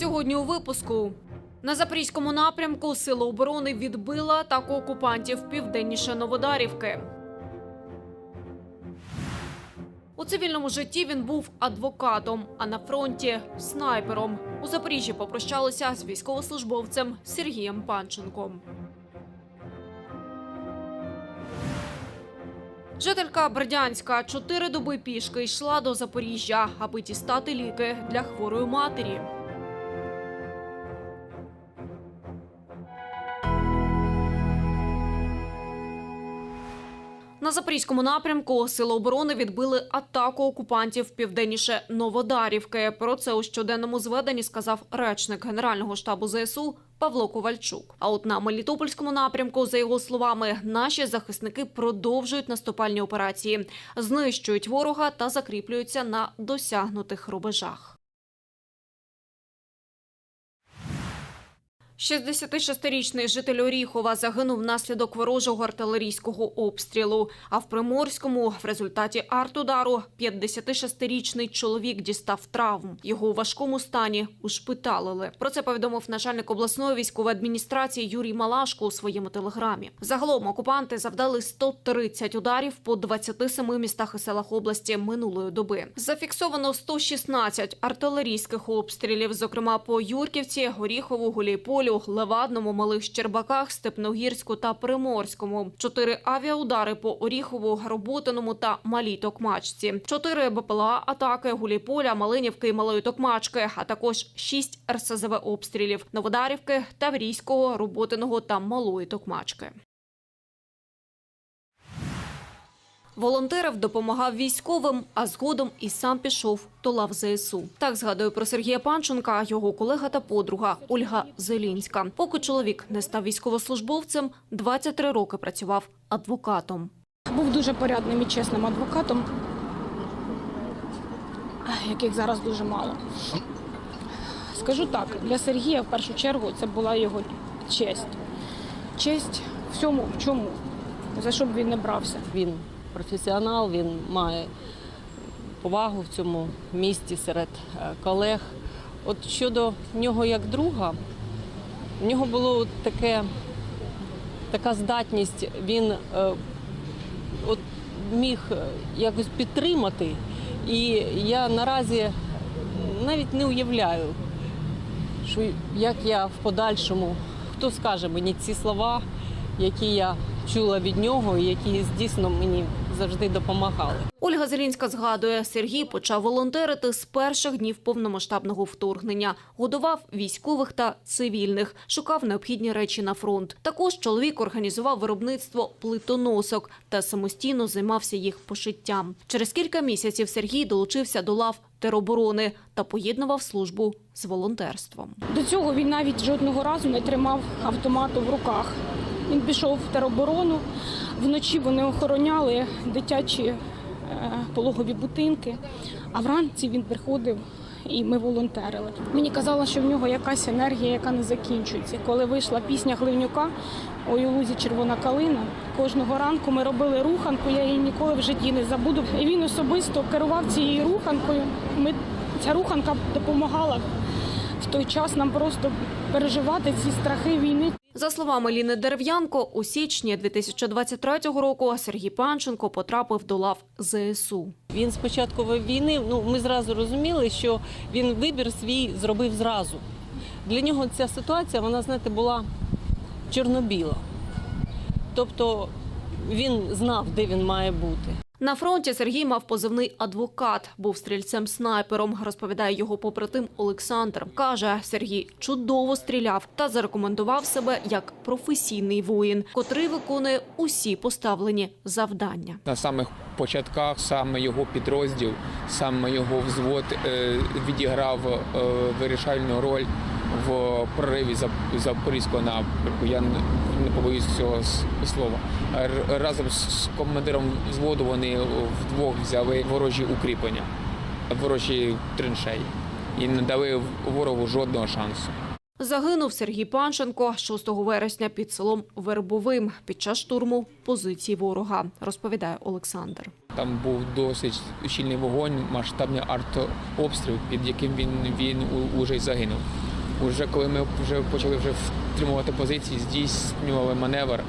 Сьогодні у випуску на запорізькому напрямку Сили оборони відбила атаку окупантів південніше Новодарівки. У цивільному житті він був адвокатом, а на фронті снайпером. У Запоріжжі попрощалися з військовослужбовцем Сергієм Панченком. Жителька Бердянська чотири доби пішки йшла до Запоріжжя, аби дістати ліки для хворої матері. На запорізькому напрямку сили оборони відбили атаку окупантів південніше Новодарівки. Про це у щоденному зведенні сказав речник Генерального штабу ЗСУ Павло Ковальчук. А от на Мелітопольському напрямку, за його словами, наші захисники продовжують наступальні операції, знищують ворога та закріплюються на досягнутих рубежах. 66-річний житель Оріхова загинув внаслідок ворожого артилерійського обстрілу. А в Приморському в результаті артудару 56-річний чоловік дістав травм. Його у важкому стані ушпиталили. Про це повідомив начальник обласної військової адміністрації Юрій Малашко у своєму телеграмі. Загалом окупанти завдали 130 ударів по 27 містах і селах області минулої доби. Зафіксовано 116 артилерійських обстрілів, зокрема по Юрківці, Горіхову, Гулійполю, Левадному, Малих Щербаках, Степногірську та Приморському. Чотири авіаудари по Оріхову, Роботиному та Малій Токмачці. Чотири БПЛА атаки Гуліполя, Малинівки і Малої Токмачки, а також шість РСЗВ обстрілів Новодарівки, Таврійського, Роботиного та Малої Токмачки. Волонтерів допомагав військовим, а згодом і сам пішов до лав ЗСУ. Так згадує про Сергія Панченка, його колега та подруга Ольга Зелінська. Поки чоловік не став військовослужбовцем, 23 роки працював адвокатом. Був дуже порядним і чесним адвокатом, яких зараз дуже мало. Скажу так, для Сергія в першу чергу це була його честь. Честь всьому, в чому, за що б він не брався. Він професіонал, він має повагу в цьому місті серед е, колег. От щодо нього як друга, в нього було таке, така здатність, він е, от міг е, якось підтримати. І я наразі навіть не уявляю, що як я в подальшому, хто скаже мені ці слова, які я чула від нього, які дійсно мені завжди допомагали. Ольга Зелінська згадує, Сергій почав волонтерити з перших днів повномасштабного вторгнення. Годував військових та цивільних, шукав необхідні речі на фронт. Також чоловік організував виробництво плитоносок та самостійно займався їх пошиттям. Через кілька місяців Сергій долучився до лав тероборони та поєднував службу з волонтерством. До цього він навіть жодного разу не тримав автомату в руках. Він пішов в тероборону. Вночі вони охороняли дитячі е, пологові будинки, а вранці він приходив і ми волонтерили. Мені казала, що в нього якась енергія, яка не закінчується. Коли вийшла пісня Гливнюка «Ой у лузі червона калина. Кожного ранку ми робили руханку, я її ніколи в житті не забуду. І він особисто керував цією руханкою. Ми, ця руханка допомагала в той час нам просто переживати ці страхи війни. За словами Ліни Дерев'янко, у січні 2023 року Сергій Панченко потрапив до лав ЗСУ. Він з початку війни, ну ми зразу розуміли, що він вибір свій зробив зразу. Для нього ця ситуація, вона, знаєте, була чорно-біла. Тобто він знав, де він має бути. На фронті Сергій мав позивний адвокат, був стрільцем-снайпером, розповідає його побратим Олександр. Каже, Сергій чудово стріляв та зарекомендував себе як професійний воїн, котрий виконує усі поставлені завдання. На самих початках саме його підрозділ, саме його взвод е, відіграв е, вирішальну роль в прориві Зап- Запорізького напрямку. Я не побоюсь цього слова. Разом з командиром взводу вони вдвох взяли ворожі укріплення, ворожі траншеї і не дали ворогу жодного шансу. Загинув Сергій Панченко 6 вересня під селом Вербовим під час штурму позицій ворога, розповідає Олександр. Там був досить щільний вогонь, масштабний артобстріл, під яким він, він уже й загинув. Уже коли ми вже почали вже втримувати позиції, здійснювали маневр,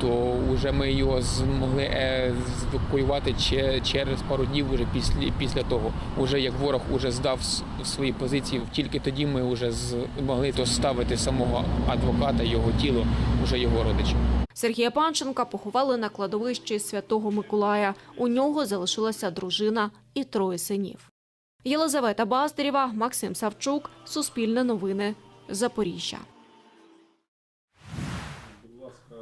то вже ми його змогли е, евакуювати через пару днів уже після, після того. Уже як ворог уже здав свої позиції, тільки тоді ми вже змогли доставити самого адвоката, його тіло, вже його родичів. Сергія Панченка поховали на кладовищі Святого Миколая. У нього залишилася дружина і троє синів. Єлизавета Баздарєва, Максим Савчук, Суспільне новини, Запоріжжя.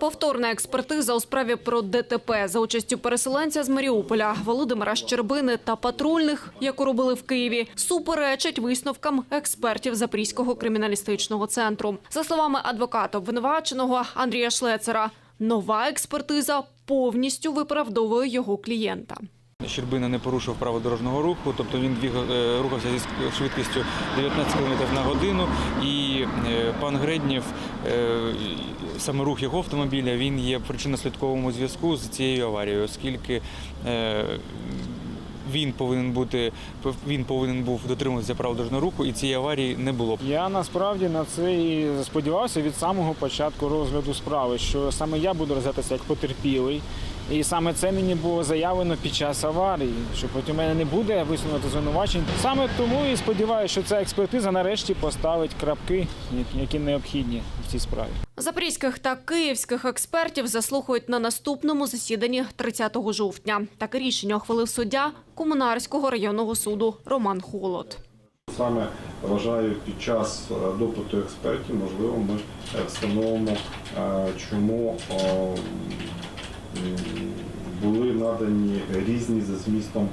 Повторна експертиза у справі про ДТП за участю переселенця з Маріуполя Володимира Щербини та патрульних, яку робили в Києві, суперечить висновкам експертів Запорізького криміналістичного центру. За словами адвоката обвинуваченого Андрія Шлецера, нова експертиза повністю виправдовує його клієнта. Щербина не порушив право дорожнього руху, тобто він е, рухався зі швидкістю 19 км на годину, і е, пан Греднєв, е, саме рух його автомобіля, він є причинно-слідковому зв'язку з цією аварією, оскільки він повинен бути він повинен був дотримуватися прав дорожнього руху, і цієї аварії не було. Я насправді на це і сподівався від самого початку розгляду справи, що саме я буду розглядатися як потерпілий. І саме це мені було заявлено під час аварії, що проти мене не буде висунути звинувачень. Саме тому і сподіваюся, що ця експертиза нарешті поставить крапки, які необхідні в цій справі. Запорізьких та київських експертів заслухають на наступному засіданні 30 жовтня. Таке рішення ухвалив суддя Комунарського районного суду Роман Холод. Саме вважаю, під час е, допиту експертів, можливо, ми е, встановимо, е, чому були надані різні за змістом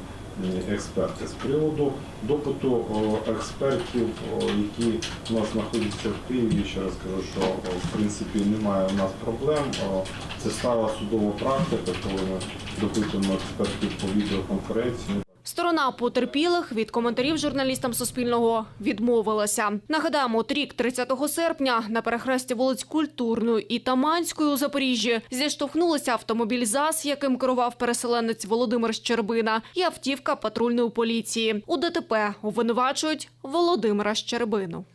експерти. З приводу допиту експертів, які у нас знаходяться в Києві, ще раз кажу, що в принципі немає у нас проблем. Це стала судова практика, коли ми допитуємо експертів по відеоконференції. Сторона потерпілих від коментарів журналістам Суспільного відмовилася. Нагадаємо, рік 30 серпня на перехресті вулиць Культурної і Таманської у Запоріжжі зіштовхнулися автомобіль ЗАЗ, яким керував переселенець Володимир Щербина, і автівка патрульної поліції. У ДТП обвинувачують Володимира Щербину.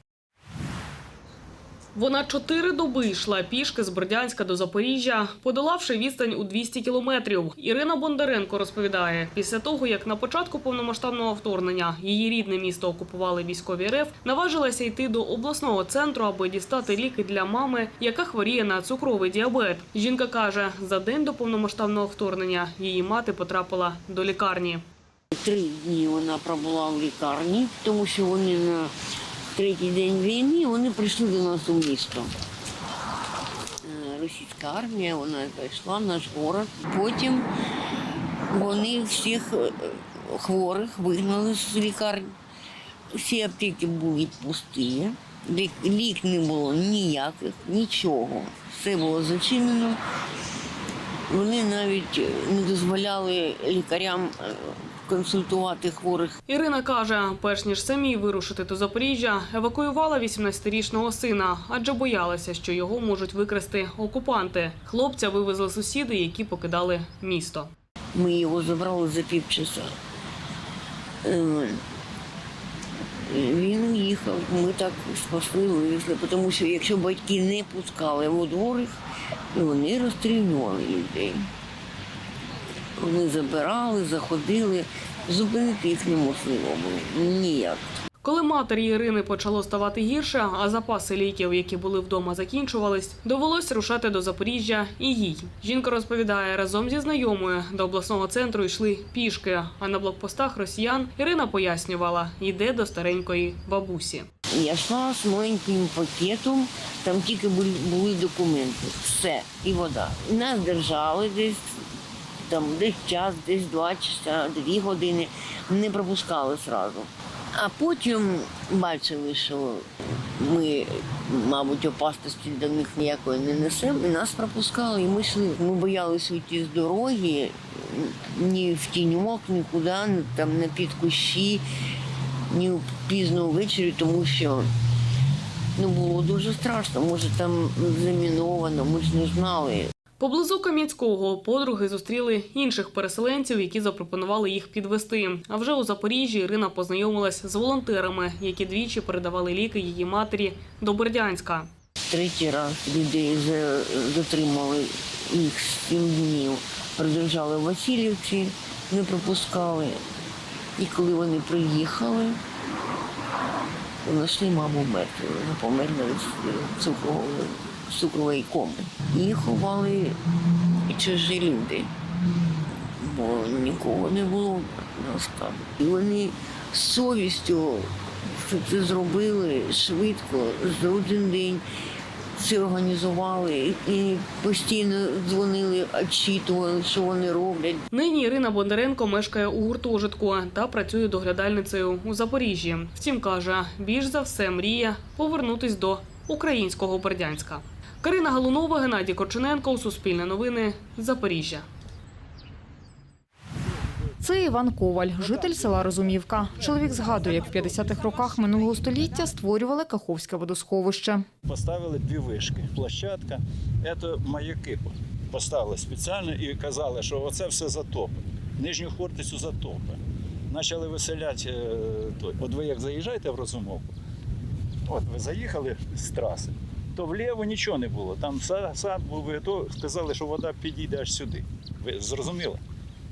Вона чотири доби йшла пішки з Бердянська до Запоріжжя, подолавши відстань у 200 кілометрів. Ірина Бондаренко розповідає, після того, як на початку повномасштабного вторгнення її рідне місто окупували військові РФ, наважилася йти до обласного центру, аби дістати ліки для мами, яка хворіє на цукровий діабет. Жінка каже, за день до повномасштабного вторгнення її мати потрапила до лікарні. Три дні вона пробула в лікарні, тому що вони на третій день війни вони прийшли до нас у місто. Е, Російська армія, вона прийшла в наш город. Потім вони всіх е, хворих вигнали з лікарні. Всі аптеки були пусті, лік, не було ніяких, нічого. Все було зачинено. Вони навіть не дозволяли лікарям е, консультувати хворих. Ірина каже, перш ніж самі вирушити до Запоріжжя, евакуювала 18-річного сина, адже боялася, що його можуть викрасти окупанти. Хлопця вивезли сусіди, які покидали місто. Ми його забрали за півчаса. Е, Він уїхав, ми так спасли, вивезли, тому що якщо батьки не пускали во двор вони розстрілювали людей. Вони забирали, заходили, зупинити їх неможливо було. Ніяк. Коли матері Ірини почало ставати гірше, а запаси ліків, які були вдома, закінчувались, довелось рушати до Запоріжжя і їй. Жінка розповідає, разом зі знайомою до обласного центру йшли пішки. А на блокпостах росіян Ірина пояснювала, йде до старенької бабусі. Я йшла з маленьким пакетом, там тільки були, були документи, все, і вода. Нас держали десь там десь час, десь два часа, дві години, не пропускали зразу. А потім бачили, що ми, мабуть, опасності до них ніякої не несемо, і нас пропускали, і ми йшли. Ми боялися уйти з дороги, ні в тіньок, нікуди, ні там не під кущі, ні пізно ввечері, тому що ну, було дуже страшно. Може, там заміновано, ми ж не знали. Поблизу Кам'янського подруги зустріли інших переселенців, які запропонували їх підвести. А вже у Запоріжжі Ірина познайомилась з волонтерами, які двічі передавали ліки її матері до Бердянська. Третій раз людей за- затримали їх сім днів, продержали в Васильівці, не пропускали. І коли вони приїхали, знайшли маму мертвою. Вона померла від цукрової, цукрової коми. Її ховали чужі люди, бо нікого не було на складі. І вони з совістю що це зробили швидко, за один день все організували і постійно дзвонили, очитували, що вони роблять. Нині Ірина Бондаренко мешкає у гуртожитку та працює доглядальницею у Запоріжжі. Втім, каже, більш за все мріє повернутись до українського Бердянська. Карина Галунова, Геннадій Корчененко, Суспільне новини, Запоріжжя. Це Іван Коваль, житель села Розумівка. Чоловік згадує, як в 50-х роках минулого століття створювали Каховське водосховище. Поставили дві вишки, площадка, це маяки поставили спеціально і казали, що оце все затопи. Нижню Хортицю затопи. Почали виселяти е, той. От ви як заїжджаєте в Розумовку, от ви заїхали з траси, то вліво нічого не було. Там сад, сад був, і то сказали, що вода підійде аж сюди. Ви зрозуміли?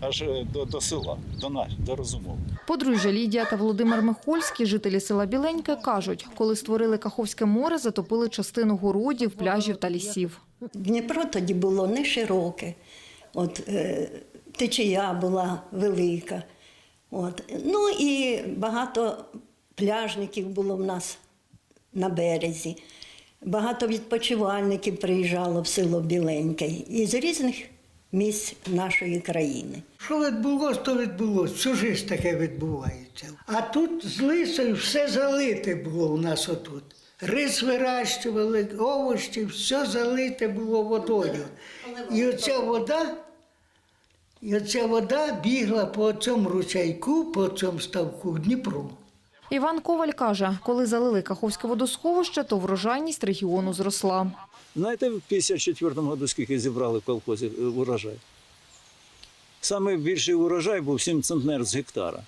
Аж е, до, до села, до нас, до Розумовки. Подружжя Лідія та Володимир Михольський, жителі села Біленьке, кажуть, коли створили Каховське море, затопили частину городів, пляжів та лісів. Дніпро тоді було не широке, от, е, течія була велика. От. Ну і багато пляжників було в нас на березі. Багато відпочивальників приїжджало в село Біленьке із різних місць нашої країни. Що відбулося, то відбулося. Всю ж таке відбувається. А тут з лисою все залите було у нас отут. Рис вирощували, овочі, все залите було водою. І оця вода, і оця вода бігла по цьому ручайку, по цьому ставку Дніпру. Іван Коваль каже, коли залили Каховське водосховище, то врожайність регіону зросла. Знаєте, в 54-му году скільки зібрали в колхозі е, урожай? Саме більший урожай був 7 центнер з гектара.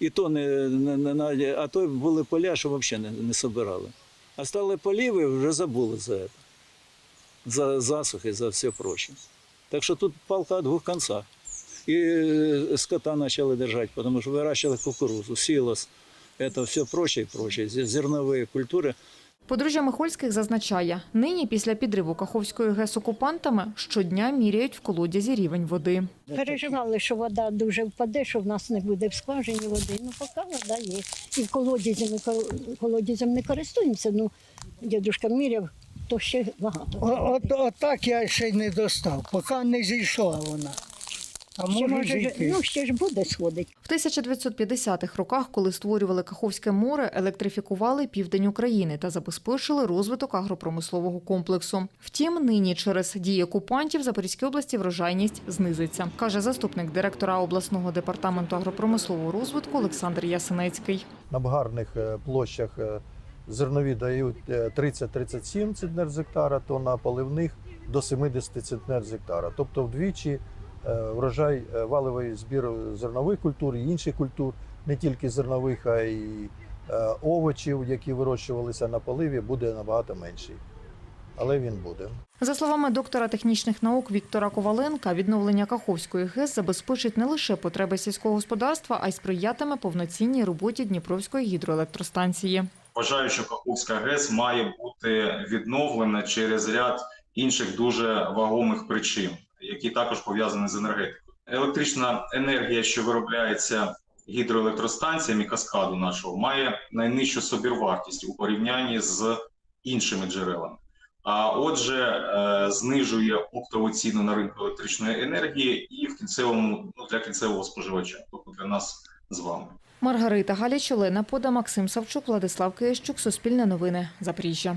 І то не, не, не, а то були поля, що взагалі не, не собирали. А стали поліви, вже забули за це. За засухи, за все проще. Так що тут палка двох концах. І е, скота почали держати, тому що вирощували кукурузу, сілос, це все проще і проще. Зернові культури. Подружжя Михольських зазначає, нині після підриву Каховської ГЕС окупантами щодня міряють в колодязі рівень води. Переживали, що вода дуже впаде, що в нас не буде в скважині води. Ну, поки вода є. І в колодязі ми кол- колодязем не користуємося. Ну, дідусь міряв, то ще багато. От, от так я ще й не достав, поки не зійшла вона. А Ще, може ну, ще ж буде сходить. В 1950-х роках, коли створювали Каховське море, електрифікували південь України та забезпечили розвиток агропромислового комплексу. Втім, нині через дії окупантів Запорізькій області врожайність знизиться, каже заступник директора обласного департаменту агропромислового розвитку Олександр Ясинецький. на гарних е, площах е, зернові дають е, 30-37 центнер з гектара, то на поливних до 70 центнер з гектара. Тобто вдвічі е, врожай е, валовий збір зернових культур і інших культур, не тільки зернових, а й е, овочів, які вирощувалися на поливі, буде набагато менший. Але він буде. За словами доктора технічних наук Віктора Коваленка, відновлення Каховської ГЕС забезпечить не лише потреби сільського господарства, а й сприятиме повноцінній роботі Дніпровської гідроелектростанції. Вважаю, що Каховська ГЕС має бути відновлена через ряд інших дуже вагомих причин, які також пов'язані з енергетикою. Електрична енергія, що виробляється гідроелектростанціями каскаду нашого, має найнижчу собівартість у порівнянні з іншими джерелами. А отже, е, знижує оптову ціну на ринку електричної енергії і в кінцевому ну, для кінцевого споживача, тобто для нас з вами. Маргарита Галіч, Олена Пода, Максим Савчук, Владислав Киящук, Суспільне новини, Запоріжжя.